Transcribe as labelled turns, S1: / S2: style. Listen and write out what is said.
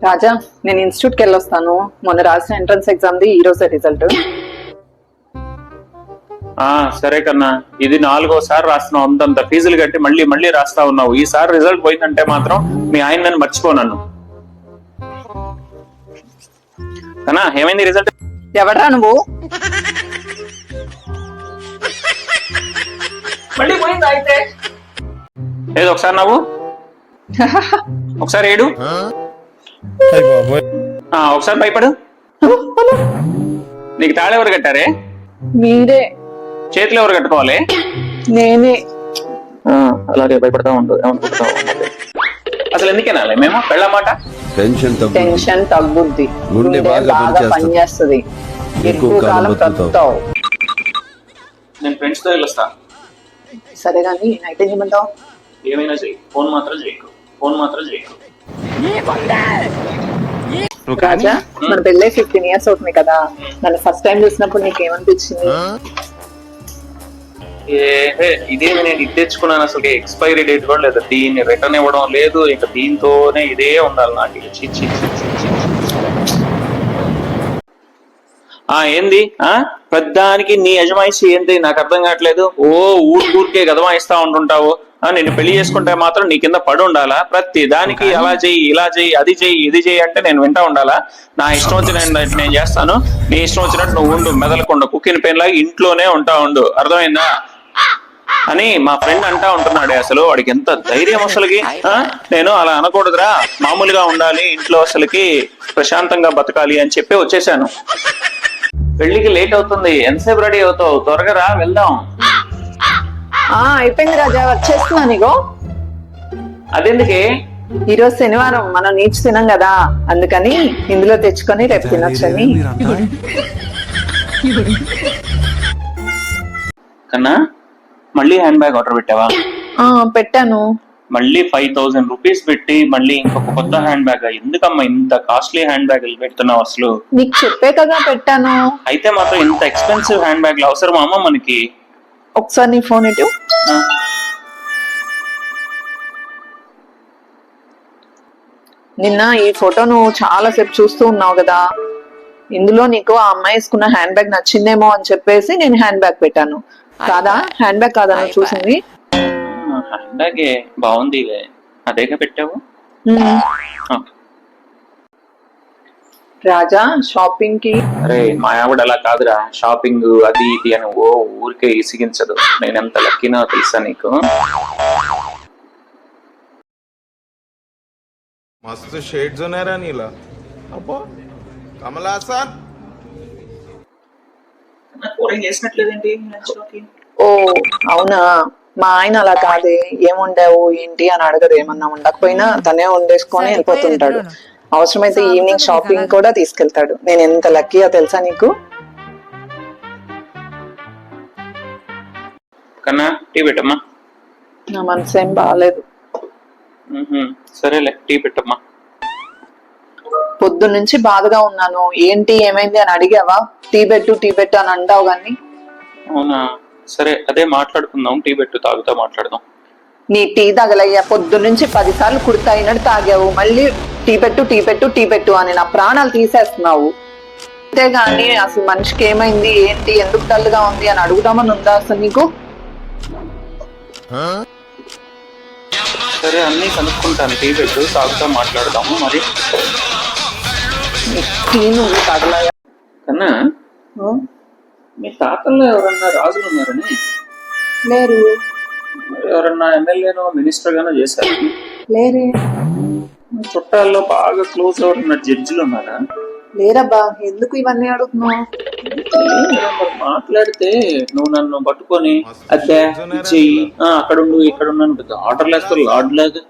S1: రాజా నేను ఇన్స్టిట్యూట్కి వెళ్ళొస్తాను మొన్న రాసిన ఎంట్రన్స్ ఎగ్జామ్ది ఈ రోజే రిజల్ట్
S2: ఆ సరే కన్నా. ఇది నాలుగోసారి రాస్తున్నావు. అంతంత ఫీజులు కట్టి మళ్ళీ మళ్ళీ రాస్తా ఉన్నావు. ఈసారి రిజల్ట్ పోయిందంటే మాత్రం మీ ఆయన నన్ను మర్చిపో నన్ను. కన్నా ఏమైంది రిజల్ట్
S1: ఎవడ్రా నువ్వు?
S2: మళ్ళీ పోయిందా అయితే? ఏదో ఒకసారి నవ్వు. ఒకసారి ఏడు. ఆ ఒకసారి భయపడు. నీకు తాళి ఎవరు కట్టారే?
S1: మీరే.
S2: చేతులు ఎవరు కట్టుకోవాలి?
S1: నేనే.
S2: ఆ, అలాగే భయపడతా ఉండు ఏమనుకుంటా ఉండు. అసలు ఎందుకేనాలి మేము వెళ్ళమాట
S3: టెన్షన్
S1: టెన్షన్ తగ్గుద్ది.
S3: గుండె బాగా పనిచేస్తుంది. ఎక్కువ కాలం.
S1: బ్రతుకుతావు
S2: నేను ఫ్రెండ్స్తో వెళ్ళొస్తా.
S1: సరే కానీ నైట్ ఏం చేయమంటావు?
S2: ఏమైనా చెయ్యి. ఫోన్ మాత్రం చేయకు. ఫోన్ మాత్రం చేయకు.
S1: మన పెళ్ళై ఫిఫ్టీన్ ఇయర్స్ అవుతుంది కదా. నన్ను ఫస్ట్ టైం చూసినప్పుడు నీకు ఏమనిపించింది
S2: ఏ ఇదే నేను ఇది తెచ్చుకున్నాను అసలు. ఎక్స్పైరీ డేట్ కూడా లేదు. దీన్ని రిటర్న్ ఇవ్వడం లేదు. ఇక దీంతోనే ఇదే ఉండాలి నాకు. ఇక. చి, చి, చి, చి, చి. ఆ ఏంది? ఆ? పెద్దానికి నీ యజమాయిషి ఏంది నాకు అర్థం కావట్లేదు. ఓ ఊరు ఊరికే గదమాయిస్తా ఉంటుంటావు. నేను పెళ్ళి చేసుకుంటే మాత్రం నీ కింద పడి ఉండాలా? ప్రతి దానికి అలా చెయ్యి ఇలా చెయ్యి అది చెయ్యి ఇది చెయ్యి అంటే నేను వింటా ఉండాలా? నా ఇష్టం వచ్చినట్టు నేను చేస్తాను. నీ ఇష్టం వచ్చినట్టు నువ్వు ఉండు మెదలకుండా కుక్కిన పెయిన్ లాగా ఇంట్లోనే ఉంటా ఉండు. అర్థమైందా? అని మా ఫ్రెండ్ అంటా ఉంటున్నాడు అసలు. వాడికి ఎంత ధైర్యం అసలుకి? నేను అలా అనకూడదురా. మామూలుగా ఉండాలి ఇంట్లో అసలుకి ప్రశాంతంగా బతకాలి అని చెప్పి వచ్చేసాను. పెళ్ళికి లేట్ అవుతుంది. ఎంతసేపు రెడీ అవుతావు? త్వరగా రా వెళ్దాం.
S1: అయిపోయింది రాజా వచ్చేస్తున్నా నీకు.
S2: అదెందుకే?
S1: ఈ రోజు శనివారం మనం నీచు తినం కదా అందుకని ఇందులో తెచ్చుకొని రేపు తినొచ్చని.
S2: కన్నా మళ్ళీ హ్యాండ్ బ్యాగ్ ఆర్డర్ పెట్టావా?
S1: ఆ పెట్టాను.
S2: మళ్ళీ ఫైవ్ థౌసండ్ రూపీస్ పెట్టి మళ్ళీ ఇంకొక కొత్త హ్యాండ్ బ్యాగ్ ఎందుకమ్మా ఇంత కాస్ట్లీ హ్యాండ్ బ్యాగ్ పెడుతున్నావు అసలు?
S1: నీకు చెప్పే కదా పెట్టాను.
S2: అయితే మాత్రం ఇంత ఎక్స్పెన్సివ్ హ్యాండ్ బ్యాగ్లు అవసరమా అమ్మ మనకి?
S1: ఒకసారి నీ ఫోన్ ఇటు? నిన్న ఈ ఫోటో నువ్వు చాలా సేపు చూస్తూ ఉన్నావు కదా. ఇందులో నీకు ఆ అమ్మాయి వేసుకున్న హ్యాండ్ బ్యాగ్ నచ్చిందేమో అని చెప్పేసి నేను హ్యాండ్ బ్యాగ్ పెట్టాను. కాదా? హ్యాండ్ బ్యాగ్ కాదా నువ్వు చూసింది?
S2: హ్యాండ్ బ్యాగే బాగుంది అదేగా పెట్టావు.
S1: రాజా షాపింగ్ కి
S2: అరే మా ఆవిడ అలా కాదురా షాపింగ్ అది ఇది అని ఓ ఊరికే ఇసిగించదు నేను ఎంత లక్కీనో తెలుసా నీకు
S4: मस्त शेड जो नाही राणीला अप्पा कमला असा
S2: చేసినట్లేదేంటి
S1: ఓ అవునా మా ఆయన అలా కాదే ఏముండావు ఏంటి అని అడగదు ఏమన్నా ఉండకపోయినా తనే వండేసుకొని వెళ్ళిపోతుంటాడు అవసరమైతే ఈవినింగ్ షాపింగ్ కూడా తీసుకెళ్తాడు. నేను ఎంత లక్కీయో తెలుసా నీకు?
S2: కన్నా టీ పెట్టమ్మా.
S1: నా మనసు ఏం బాగాలేదు.
S2: సరేలే టీ పెట్టమ్మా.
S1: పొద్దు నుంచి బాధగా ఉన్నాను. ఏంటి ఏమైంది అని అడిగావా? టీ పెట్టు టీ పెట్టు అని అంటావు గాని.
S2: అవునా? సరే అదే మాట్లాడుకుందాం. టీ పెట్టు తాగుతా మాట్లాడదాం.
S1: నీ టీ తగలయ్యా. పొద్దు నుంచి పది సార్లు కుడతా అయినట్టు తాగావు. మళ్ళీ టీ పెట్టు టీ పెట్టు టీ పెట్టు అని నా ప్రాణాలు తీసేస్తున్నావు. అంతేగాని అసలు మనిషికి ఏమైంది? ఏంటి? ఎందుకు డల్గా ఉంది అని అడుగుదామని ఉందా అసలు నీకు?
S2: సరే అన్నీ కనుక్కుంటాను. టీ పెట్టు తాగుతా మాట్లాడదాము. మరి?
S1: టీ నువ్వు తగలయ్యా.
S2: కన్నా మీ తాతల్లో ఎవరన్నా రాజులు ఉన్నారని?
S1: లేరు.
S2: ఎవరన్నా ఎమ్మెల్యేనో మినిస్టర్ గానో చేశారు?
S1: లేరే.
S2: చుట్టాల్లో బాగా క్లోజ్ ఎవరన్నా జడ్జిలు ఉన్నారా?
S1: లేరబ్బా ఎందుకు ఇవన్నీ అడుగుతున్నావు?
S2: మాట్లాడితే నువ్వు నన్ను పట్టుకొని అద్దే చెయ్యి అక్కడ ఉండు ఇక్కడ ఉన్నాను ఆర్డర్ లేస్తారు లాడ్ లాగా.